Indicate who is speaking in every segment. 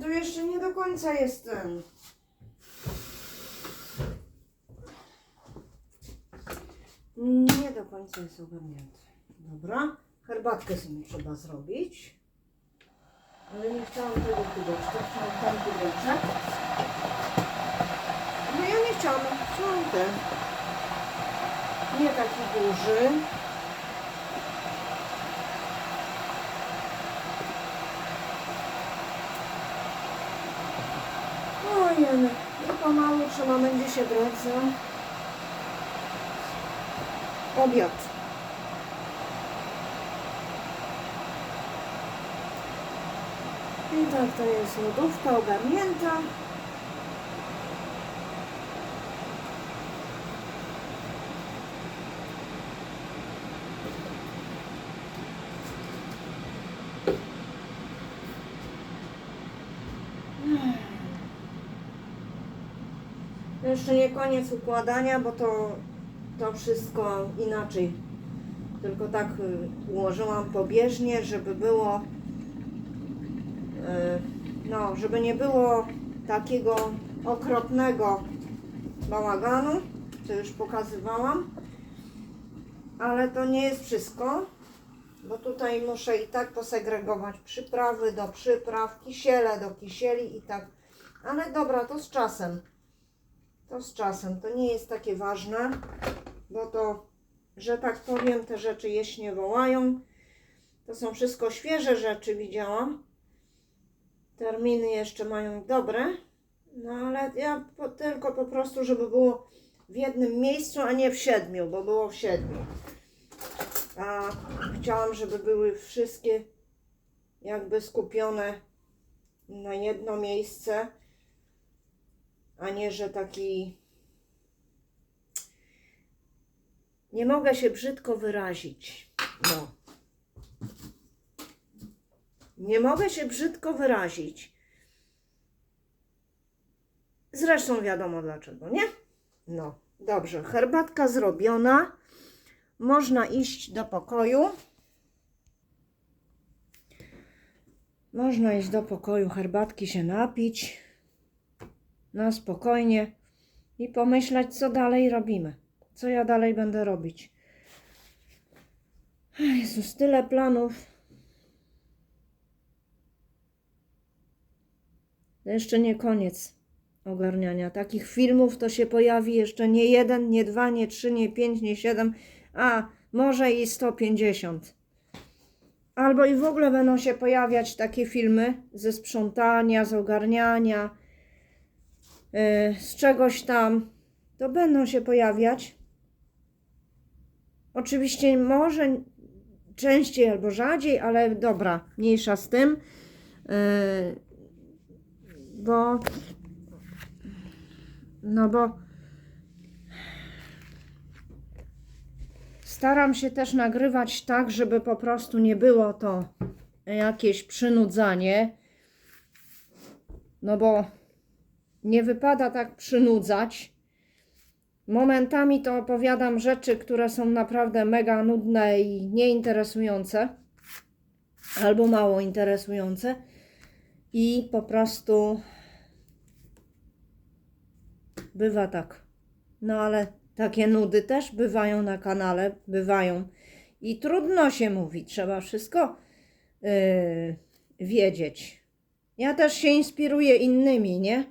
Speaker 1: To jeszcze nie do końca jest ten. Nie do końca jest ogarnięty. Dobra, herbatkę sobie trzeba zrobić. Ale nie chciałam tego pudełka, chciałam ten pudełczek. No ja nie chciałam, chciałam ten. Nie taki duży. Ojej, i pomału trzeba będzie się za obiad. I tak to jest lodówka ogarnięta. Jeszcze nie koniec układania, bo to, to wszystko inaczej. Tylko tak y, ułożyłam pobieżnie, żeby było y, no, żeby nie było takiego okropnego bałaganu, co już pokazywałam. Ale to nie jest wszystko, bo tutaj muszę i tak posegregować przyprawy do przypraw, kisiele do kisieli i tak. Ale dobra, to z czasem. To z czasem. To nie jest takie ważne, bo to, że tak powiem, te rzeczy jeść nie wołają. To są wszystko świeże rzeczy, widziałam. Terminy jeszcze mają dobre. No ale ja po, tylko po prostu, żeby było w jednym miejscu, a nie w siedmiu, bo było w siedmiu. A chciałam, żeby były wszystkie jakby skupione na jedno miejsce a nie, że taki. Nie mogę się brzydko wyrazić. No. Nie mogę się brzydko wyrazić. Zresztą wiadomo dlaczego, nie? No, dobrze. Herbatka zrobiona. Można iść do pokoju. Można iść do pokoju, herbatki się napić na spokojnie i pomyśleć, co dalej robimy. Co ja dalej będę robić. Jezus, tyle planów. To jeszcze nie koniec ogarniania. Takich filmów to się pojawi jeszcze nie jeden, nie dwa, nie trzy, nie pięć, nie siedem, a może i 150. Albo i w ogóle będą się pojawiać takie filmy ze sprzątania, z ogarniania, z czegoś tam, to będą się pojawiać. Oczywiście może częściej albo rzadziej, ale dobra, mniejsza z tym. y, Bo no bo staram się też nagrywać tak, żeby po prostu nie było to jakieś przynudzanie. No bo nie wypada tak przynudzać. Momentami to opowiadam rzeczy, które są naprawdę mega nudne i nieinteresujące, albo mało interesujące, i po prostu bywa tak. No ale takie nudy też bywają na kanale, bywają. I trudno się mówi, trzeba wszystko yy, wiedzieć. Ja też się inspiruję innymi, nie?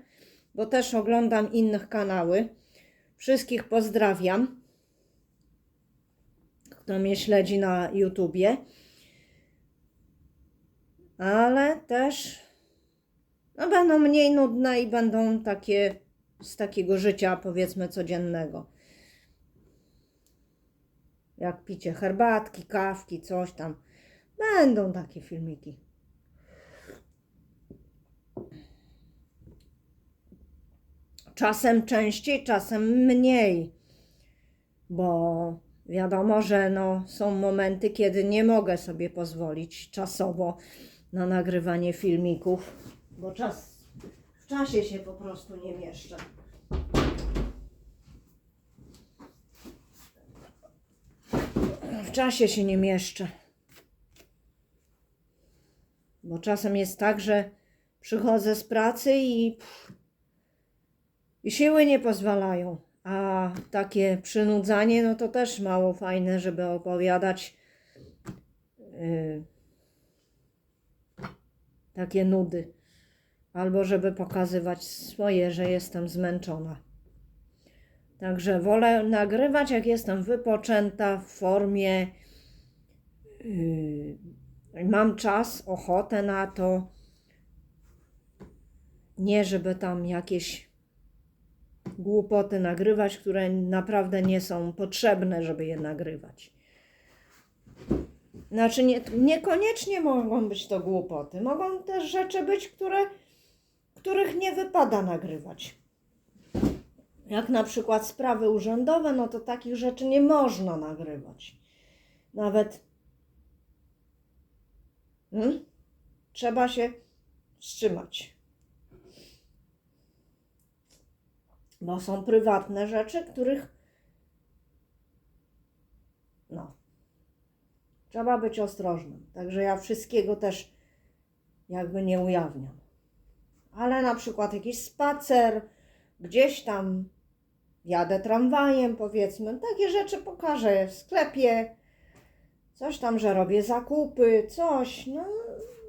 Speaker 1: Bo też oglądam innych kanały. Wszystkich pozdrawiam, kto mnie śledzi na YouTubie. Ale też no, będą mniej nudne i będą takie z takiego życia, powiedzmy, codziennego. Jak picie herbatki, kawki, coś tam. Będą takie filmiki. Czasem częściej, czasem mniej, bo wiadomo, że no, są momenty, kiedy nie mogę sobie pozwolić czasowo na nagrywanie filmików, bo czas w czasie się po prostu nie mieszczę. W czasie się nie mieszczę. Bo czasem jest tak, że przychodzę z pracy i, i siły nie pozwalają. A takie przynudzanie, no to też mało fajne, żeby opowiadać y, takie nudy. Albo żeby pokazywać swoje, że jestem zmęczona. Także wolę nagrywać, jak jestem wypoczęta w formie. Yy, mam czas, ochotę na to. Nie, żeby tam jakieś głupoty nagrywać, które naprawdę nie są potrzebne, żeby je nagrywać. Znaczy, nie, niekoniecznie mogą być to głupoty. Mogą też rzeczy być, które, których nie wypada nagrywać. Jak na przykład sprawy urzędowe, no to takich rzeczy nie można nagrywać. Nawet hmm? trzeba się wstrzymać. Bo są prywatne rzeczy, których no trzeba być ostrożnym. Także ja wszystkiego też jakby nie ujawniam. Ale na przykład jakiś spacer, gdzieś tam jadę tramwajem, powiedzmy, takie rzeczy pokażę w sklepie, coś tam, że robię zakupy, coś, no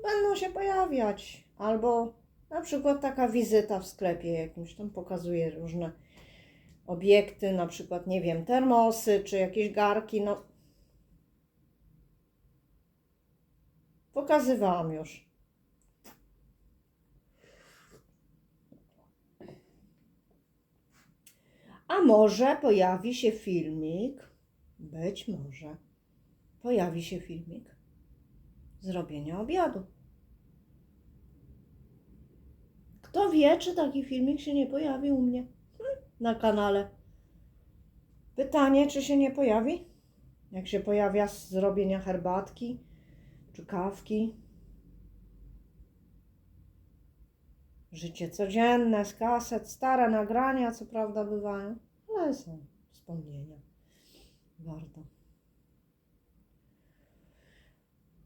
Speaker 1: będą się pojawiać. Albo na przykład taka wizyta w sklepie jakimś, tam pokazuję różne obiekty, na przykład, nie wiem, termosy, czy jakieś garki, no. Pokazywałam już. A może pojawi się filmik, być może pojawi się filmik zrobienia obiadu. Kto wie, czy taki filmik się nie pojawi u mnie hmm, na kanale. Pytanie, czy się nie pojawi? Jak się pojawia z zrobienia herbatki czy kawki. Życie codzienne, z kaset, stare nagrania, co prawda bywają, ale są wspomnienia. Warto.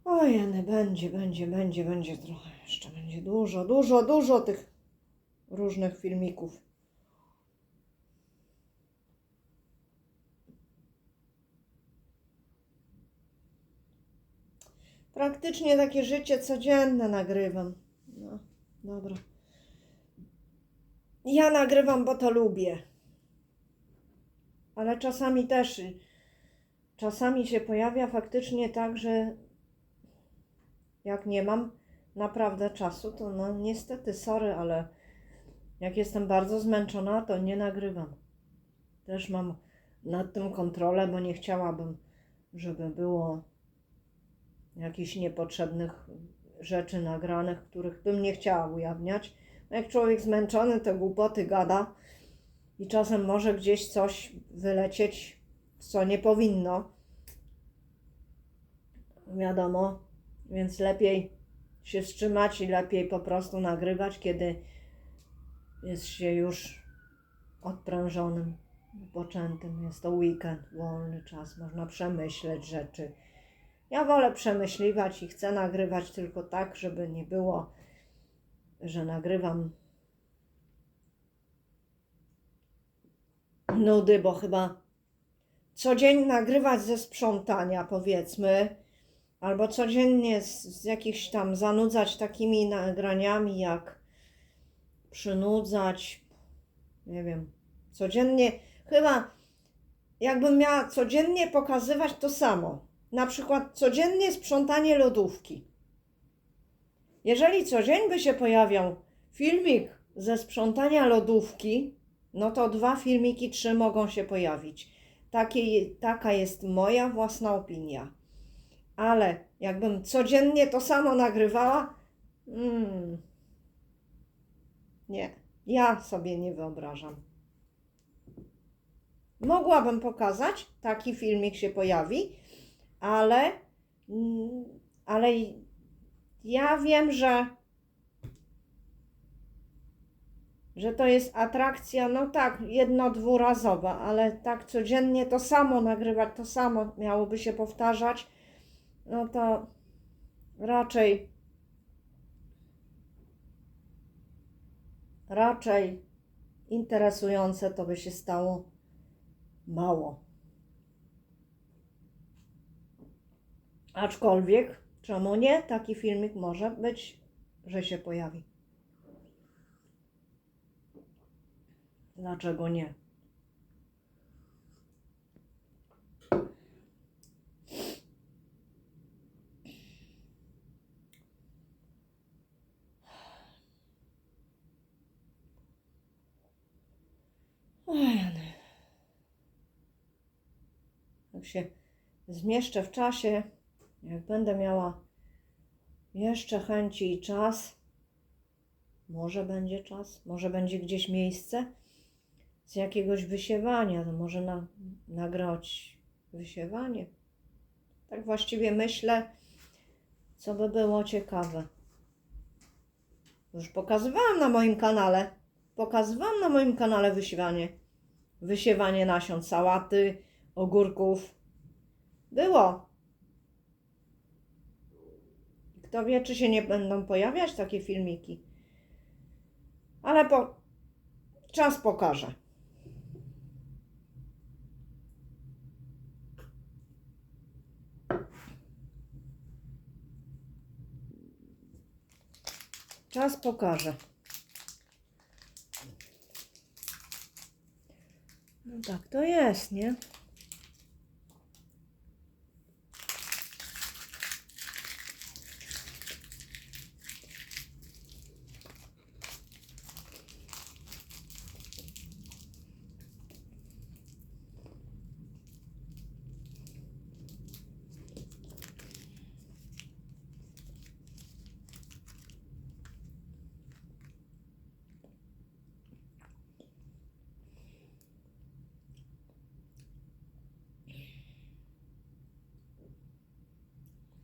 Speaker 1: Ojej, będzie, będzie, będzie, będzie trochę jeszcze, będzie dużo, dużo, dużo tych różnych filmików. Praktycznie takie życie codzienne nagrywam. No, dobra. Ja nagrywam, bo to lubię. Ale czasami też, czasami się pojawia faktycznie tak, że jak nie mam naprawdę czasu, to no niestety, sorry, ale jak jestem bardzo zmęczona, to nie nagrywam. Też mam nad tym kontrolę, bo nie chciałabym, żeby było jakichś niepotrzebnych rzeczy nagranych, których bym nie chciała ujawniać. No jak człowiek zmęczony, te głupoty gada i czasem może gdzieś coś wylecieć, co nie powinno. Wiadomo, więc lepiej się wstrzymać i lepiej po prostu nagrywać, kiedy jest się już odprężonym, wypoczętym. Jest to weekend, wolny czas, można przemyśleć rzeczy. Ja wolę przemyśliwać i chcę nagrywać tylko tak, żeby nie było, że nagrywam nudy, bo chyba codziennie nagrywać ze sprzątania, powiedzmy, albo codziennie z, z jakichś tam zanudzać takimi nagraniami, jak przynudzać, nie wiem, codziennie, chyba jakbym miała codziennie pokazywać to samo. Na przykład codziennie sprzątanie lodówki. Jeżeli co dzień by się pojawiał filmik ze sprzątania lodówki, no to dwa filmiki, trzy mogą się pojawić. Takie, taka jest moja własna opinia. Ale jakbym codziennie to samo nagrywała, mm, nie, ja sobie nie wyobrażam. Mogłabym pokazać, taki filmik się pojawi, ale, mm, ale ja wiem, że, że to jest atrakcja, no tak, jedno, dwurazowa, ale tak codziennie to samo nagrywać, to samo miałoby się powtarzać, no to raczej raczej interesujące to by się stało mało. Aczkolwiek, czemu nie? Taki filmik może być, że się pojawi. Dlaczego nie? Ojej. Jak się zmieszczę w czasie, jak będę miała jeszcze chęci i czas, może będzie czas, może będzie gdzieś miejsce z jakiegoś wysiewania, to może na, nagrać wysiewanie. Tak właściwie myślę, co by było ciekawe. Już pokazywałam na moim kanale. Pokazywałam na moim kanale wysiewanie. Wysiewanie nasion sałaty, ogórków. Było. Kto wie, czy się nie będą pojawiać takie filmiki. Ale po... czas pokaże. Czas pokaże. No tak to jest, nie?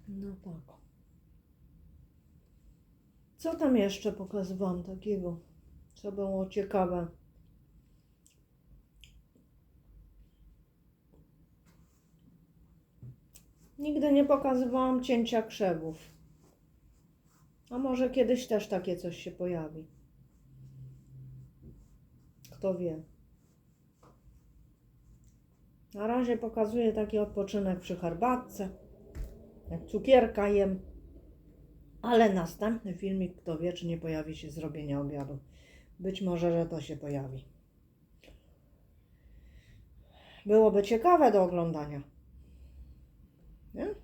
Speaker 1: No tak. Co tam jeszcze pokazywałam takiego, co było ciekawe? Nigdy nie pokazywałam cięcia krzewów. A może kiedyś też takie coś się pojawi. Kto wie. Na razie pokazuję taki odpoczynek przy herbatce jak cukierka jem. Ale następny filmik, kto wie, czy nie pojawi się zrobienia obiadu. Być może, że to się pojawi. Byłoby ciekawe do oglądania. Nie?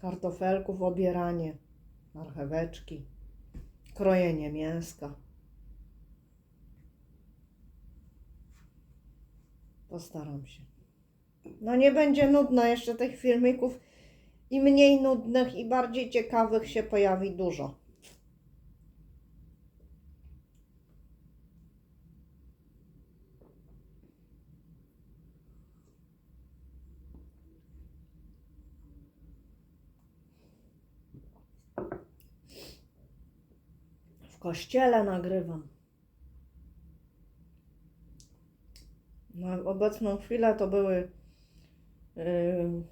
Speaker 1: Kartofelków obieranie, marcheweczki, krojenie mięska. Postaram się. No nie będzie nudno jeszcze tych filmików i mniej nudnych i bardziej ciekawych się pojawi dużo. W kościele nagrywam. Na obecną chwilę to były yy,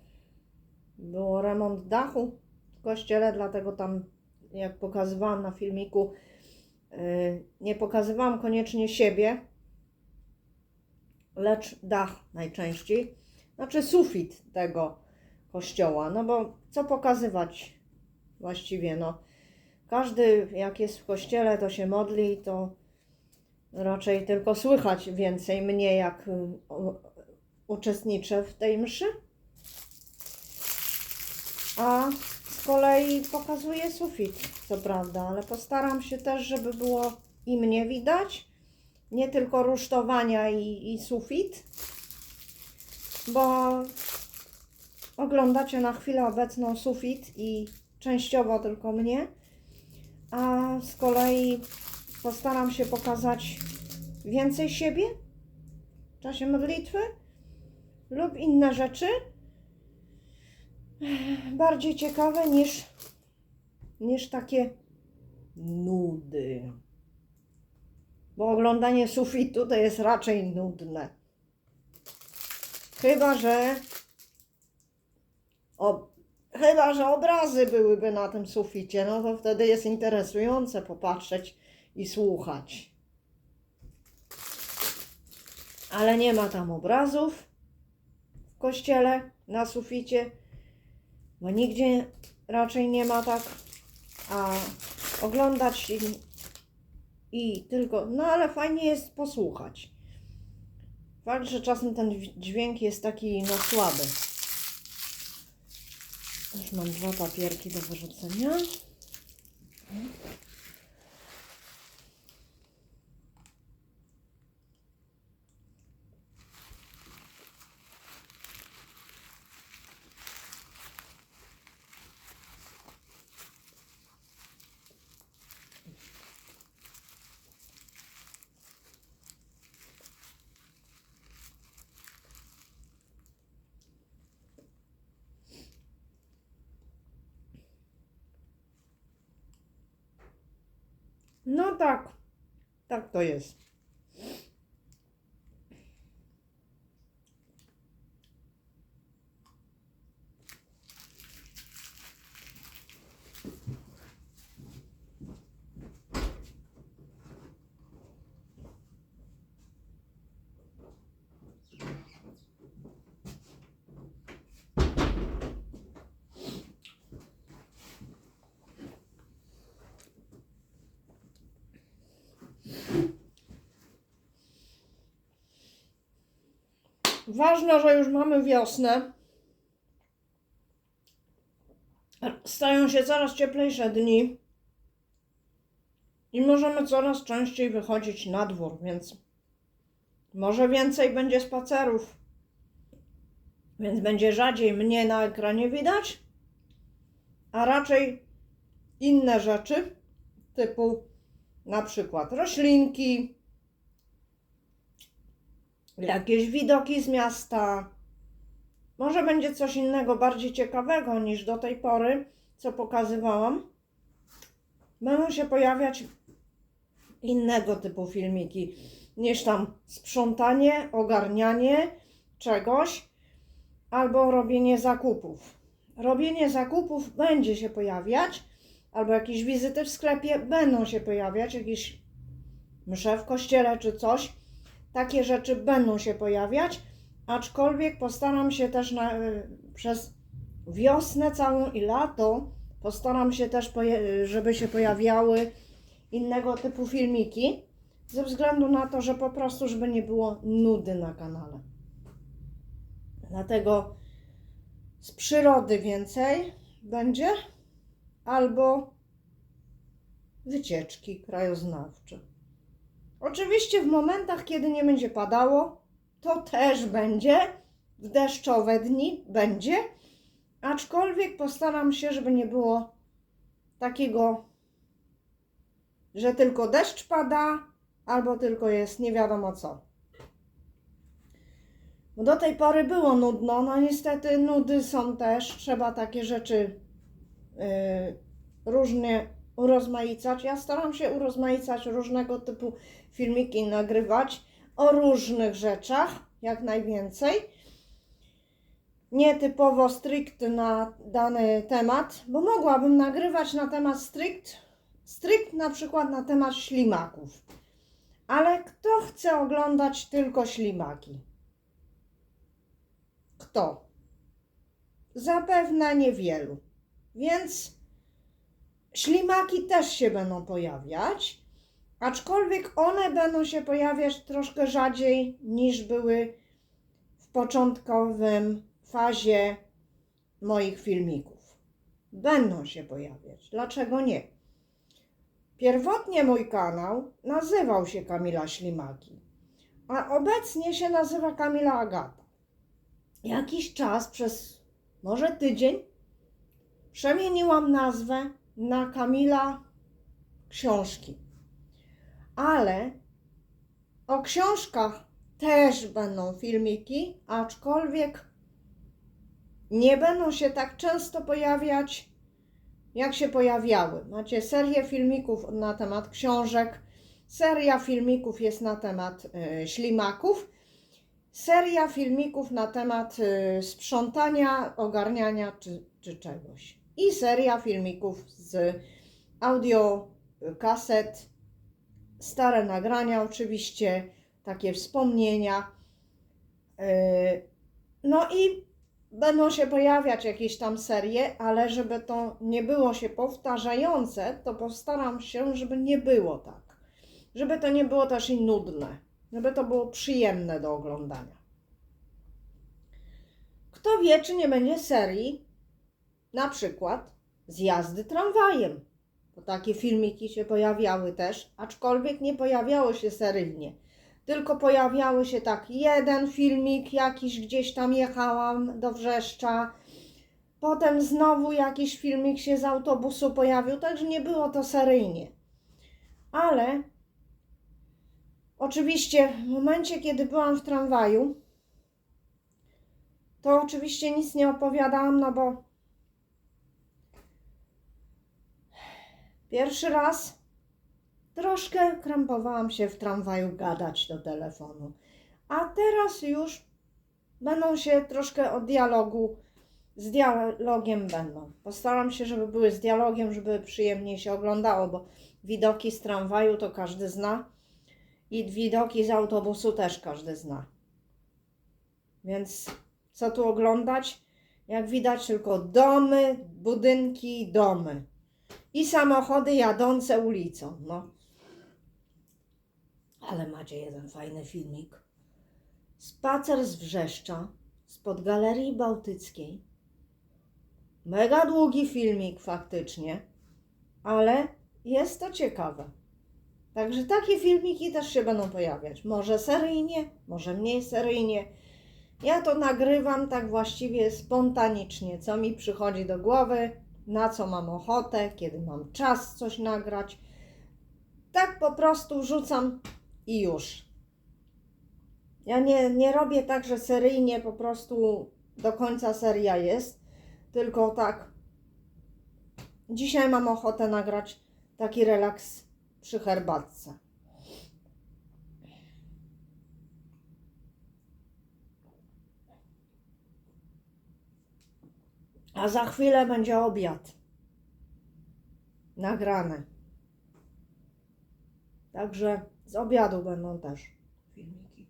Speaker 1: było remont dachu w kościele, dlatego tam, jak pokazywałam na filmiku, yy, nie pokazywałam koniecznie siebie, lecz dach najczęściej, znaczy sufit tego kościoła, no bo co pokazywać właściwie, no. Każdy, jak jest w kościele, to się modli, to raczej tylko słychać więcej mnie, jak y, uczestniczę w tej mszy a z kolei pokazuję sufit, co prawda, ale postaram się też, żeby było i mnie widać, nie tylko rusztowania i, i sufit, bo oglądacie na chwilę obecną sufit i częściowo tylko mnie, a z kolei postaram się pokazać więcej siebie w czasie modlitwy lub inne rzeczy bardziej ciekawe niż, niż takie nudy. Bo oglądanie sufitu to jest raczej nudne. Chyba, że o, chyba, że obrazy byłyby na tym suficie, no to wtedy jest interesujące popatrzeć i słuchać. ale nie ma tam obrazów w kościele na suficie, bo nigdzie raczej nie ma tak, a oglądać i, i tylko, no ale fajnie jest posłuchać. Fakt, że czasem ten dźwięk jest taki no słaby. Już mam dwa papierki do wyrzucenia. No tak, tak to jest. Ważne, że już mamy wiosnę. Stają się coraz cieplejsze dni i możemy coraz częściej wychodzić na dwór, więc może więcej będzie spacerów, więc będzie rzadziej mnie na ekranie widać, a raczej inne rzeczy, typu na przykład roślinki, jakieś widoki z miasta. Może będzie coś innego, bardziej ciekawego niż do tej pory, co pokazywałam. Będą się pojawiać innego typu filmiki niż tam sprzątanie, ogarnianie czegoś albo robienie zakupów. Robienie zakupów będzie się pojawiać, albo jakieś wizyty w sklepie będą się pojawiać, jakieś msze w kościele czy coś takie rzeczy będą się pojawiać, aczkolwiek postaram się też na, y, przez wiosnę całą i lato postaram się też, żeby się pojawiały innego typu filmiki, ze względu na to, że po prostu, żeby nie było nudy na kanale. Dlatego z przyrody więcej będzie, albo wycieczki krajoznawcze. Oczywiście w momentach, kiedy nie będzie padało, to też będzie. W deszczowe dni będzie. Aczkolwiek postaram się, żeby nie było takiego, że tylko deszcz pada, albo tylko jest nie wiadomo co. Bo do tej pory było nudno, no niestety nudy są też, trzeba takie rzeczy yy, różnie urozmaicać. Ja staram się urozmaicać różnego typu filmiki, nagrywać o różnych rzeczach, jak najwięcej. Nie typowo strict na dany temat, bo mogłabym nagrywać na temat strict, strict na przykład na temat ślimaków. Ale kto chce oglądać tylko ślimaki? Kto? Zapewne niewielu. Więc Ślimaki też się będą pojawiać, aczkolwiek one będą się pojawiać troszkę rzadziej niż były w początkowym fazie moich filmików. Będą się pojawiać. Dlaczego nie? Pierwotnie mój kanał nazywał się Kamila Ślimaki, a obecnie się nazywa Kamila Agata. Jakiś czas, przez może tydzień, przemieniłam nazwę na Kamila książki. Ale o książkach też będą filmiki, aczkolwiek nie będą się tak często pojawiać, jak się pojawiały. Macie serię filmików na temat książek, seria filmików jest na temat y, ślimaków, seria filmików na temat y, sprzątania, ogarniania czy, czy czegoś i seria filmików z audio, kaset, stare nagrania oczywiście, takie wspomnienia. Yy, No i będą się pojawiać jakieś tam serie, ale żeby to nie było się powtarzające, to postaram się, żeby nie było tak. Żeby to nie było też i nudne, żeby to było przyjemne do oglądania. Kto wie, czy nie będzie serii, na przykład z jazdy tramwajem. Bo takie filmiki się pojawiały też, aczkolwiek nie pojawiały się seryjnie. Tylko pojawiały się tak jeden filmik, jakiś gdzieś tam jechałam do Wrzeszcza. Potem znowu jakiś filmik się z autobusu pojawił, także nie było to seryjnie. Ale oczywiście w momencie, kiedy byłam w tramwaju, to oczywiście nic nie opowiadałam, no bo pierwszy raz troszkę krępowałam się w tramwaju gadać do telefonu. A teraz już będą się troszkę od dialogu, z dialogiem będą. Postaram się, żeby były z dialogiem, żeby przyjemniej się oglądało, bo widoki z tramwaju to każdy zna i widoki z autobusu też każdy zna. Więc co tu oglądać? Jak widać tylko domy, budynki, domy i samochody jadące ulicą. No. Ale macie jeden fajny filmik. Spacer z Wrzeszcza spod Galerii Bałtyckiej. Mega długi filmik faktycznie, ale jest to ciekawe. Także takie filmiki też się będą pojawiać. Może seryjnie, może mniej seryjnie. Ja to nagrywam tak właściwie spontanicznie, co mi przychodzi do głowy, na co mam ochotę, kiedy mam czas coś nagrać. Tak po prostu rzucam i już. Ja nie, nie robię tak, że seryjnie po prostu do końca seria jest, tylko tak. Dzisiaj mam ochotę nagrać taki relaks przy herbatce. A za chwilę będzie obiad. Nagrany. Także z obiadu będą też filmiki.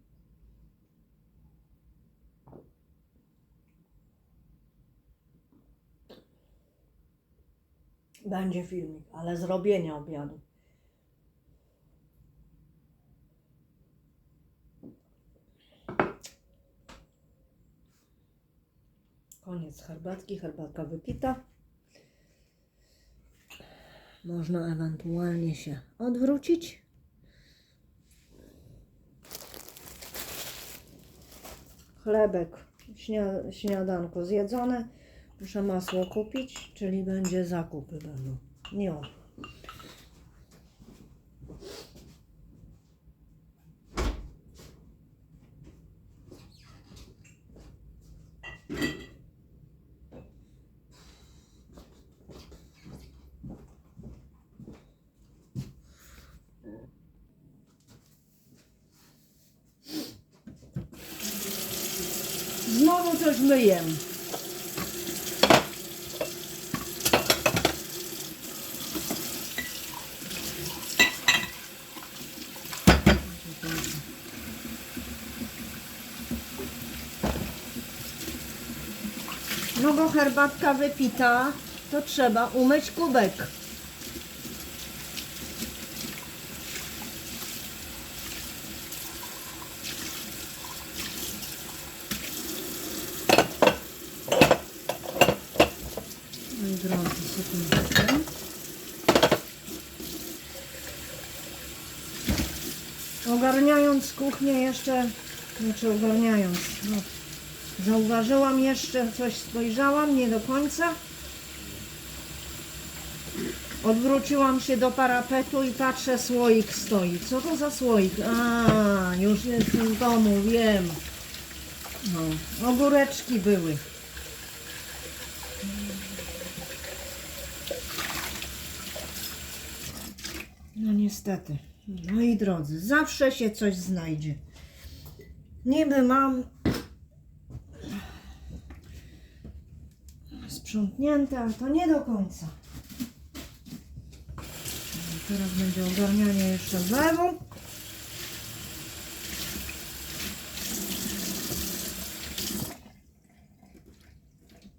Speaker 1: Będzie filmik, ale zrobienia obiadu. Koniec herbatki, herbatka wypita. Można ewentualnie się odwrócić. Chlebek, śnia- śniadanko zjedzone. Muszę masło kupić, czyli będzie zakupy będą. Nie. Myję. No bo herbatka wypita, to trzeba umyć kubek. Moi drodzy, sekundeczkę. Ogarniając kuchnię jeszcze, znaczy ogarniając, no, zauważyłam jeszcze, coś spojrzałam, nie do końca. Odwróciłam się do parapetu i patrzę, słoik stoi. Co to za słoik? A, już jest w domu, wiem. No, ogóreczki były. niestety. Moi drodzy, zawsze się coś znajdzie. Niby mam sprzątnięte, ale to nie do końca. No teraz będzie ogarnianie jeszcze w lewo.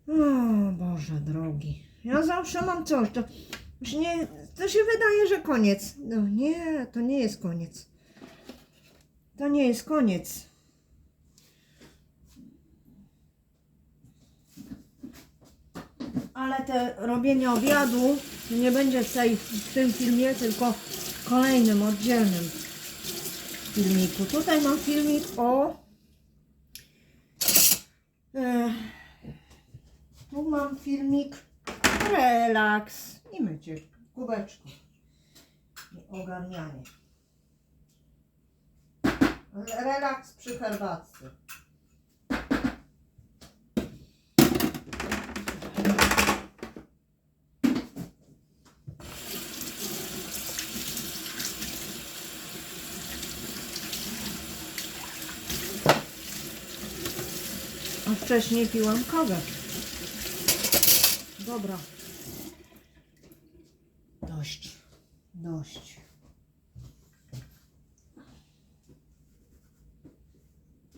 Speaker 1: O Boże drogi. Ja zawsze mam coś. To już nie to się wydaje, że koniec. No nie, to nie jest koniec. To nie jest koniec. Ale te robienie obiadu nie będzie w, tej, w tym filmie, tylko w kolejnym, oddzielnym filmiku. Tutaj mam filmik o. E, tu mam filmik relaks i mycie kubeczku ogarnianie. Relaks przy herbatce. Wcześniej piłam kawę. Dobra. Dość. Dość.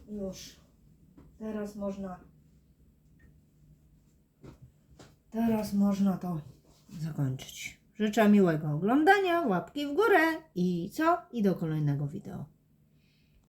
Speaker 1: Już. Teraz można. Teraz można to zakończyć. Życzę miłego oglądania, łapki w górę i co? I do kolejnego wideo.